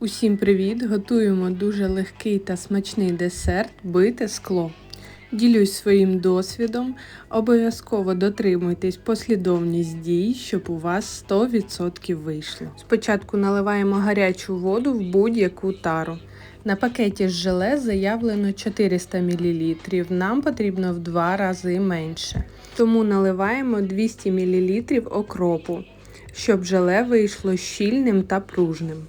Усім привіт! Готуємо дуже легкий та смачний десерт бите скло. Ділюсь своїм досвідом. Обов'язково дотримуйтесь послідовність дій, щоб у вас 100% вийшло. Спочатку наливаємо гарячу воду в будь-яку тару. На пакеті з желе заявлено 400 мл, нам потрібно в 2 рази менше. Тому наливаємо 200 мл окропу, щоб желе вийшло щільним та пружним.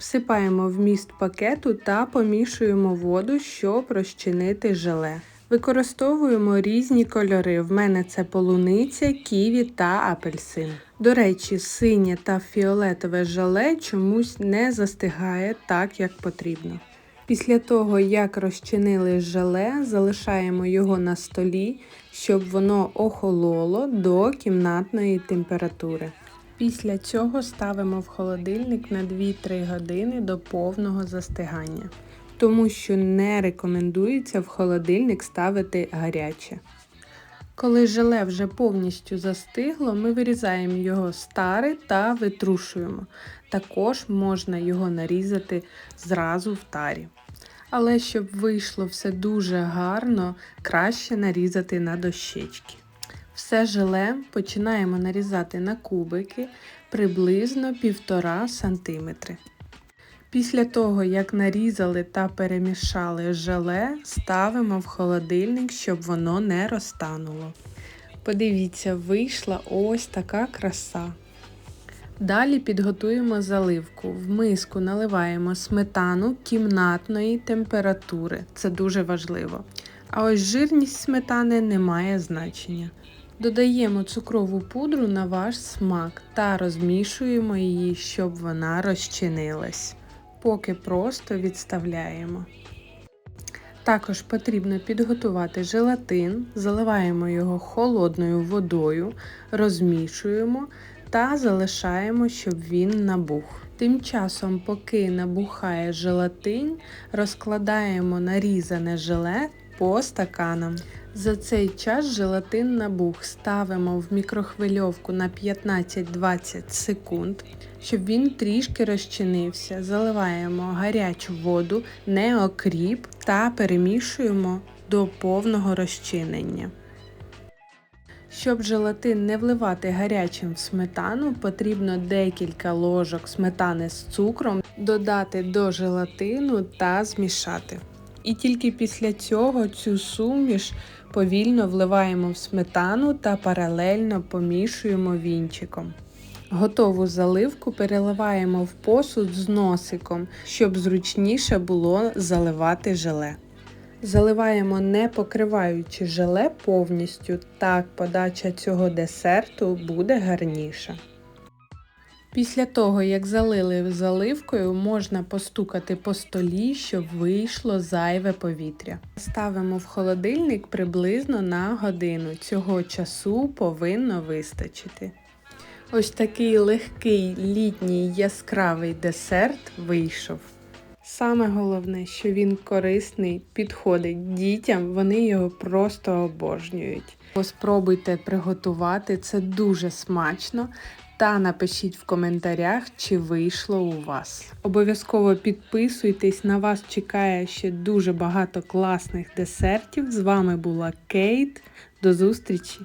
Всипаємо вміст пакету та помішуємо воду, щоб розчинити желе. Використовуємо різні кольори. В мене це полуниця, ківі та апельсин. До речі, синє та фіолетове желе чомусь не застигає так, як потрібно. Після того, як розчинили желе, залишаємо його на столі, щоб воно охололо до кімнатної температури. Після цього ставимо в холодильник на 2-3 години до повного застигання, тому що не рекомендується в холодильник ставити гаряче. Коли желе вже повністю застигло, ми вирізаємо його з тари та витрушуємо. Також можна його нарізати зразу в тарі. Але щоб вийшло все дуже гарно, краще нарізати на дощечки. Все желе починаємо нарізати на кубики приблизно 1,5 см. Після того, як нарізали та перемішали желе, ставимо в холодильник, щоб воно не розтануло. Подивіться, вийшла ось така краса. Далі підготуємо заливку. В миску наливаємо сметану кімнатної температури. Це дуже важливо. А ось жирність сметани не має значення. Додаємо цукрову пудру на ваш смак та розмішуємо її, щоб вона розчинилась. Поки просто відставляємо. Також потрібно підготувати желатин, заливаємо його холодною водою, розмішуємо та залишаємо, щоб він набух. Тим часом, поки набухає желатин, розкладаємо нарізане желе по стаканам. За цей час желатин набух ставимо в мікрохвильовку на 15-20 секунд, щоб він трішки розчинився. Заливаємо гарячу воду, не окріп та перемішуємо до повного розчинення. Щоб желатин не вливати гарячим в сметану, потрібно декілька ложок сметани з цукром додати до желатину та змішати. І тільки після цього цю суміш повільно вливаємо в сметану та паралельно помішуємо вінчиком. Готову заливку переливаємо в посуд з носиком, щоб зручніше було заливати желе. Заливаємо не покриваючи желе повністю, так подача цього десерту буде гарніша. Після того, як залили заливкою, можна постукати по столі, щоб вийшло зайве повітря. Ставимо в холодильник приблизно на годину. Цього часу повинно вистачити. Ось такий легкий літній яскравий десерт вийшов. Саме головне, що він корисний, підходить дітям, вони його просто обожнюють. Спробуйте приготувати, це дуже смачно. Та напишіть в коментарях, чи вийшло у вас. Обов'язково підписуйтесь, на вас чекає ще дуже багато класних десертів. З вами була Кейт. До зустрічі!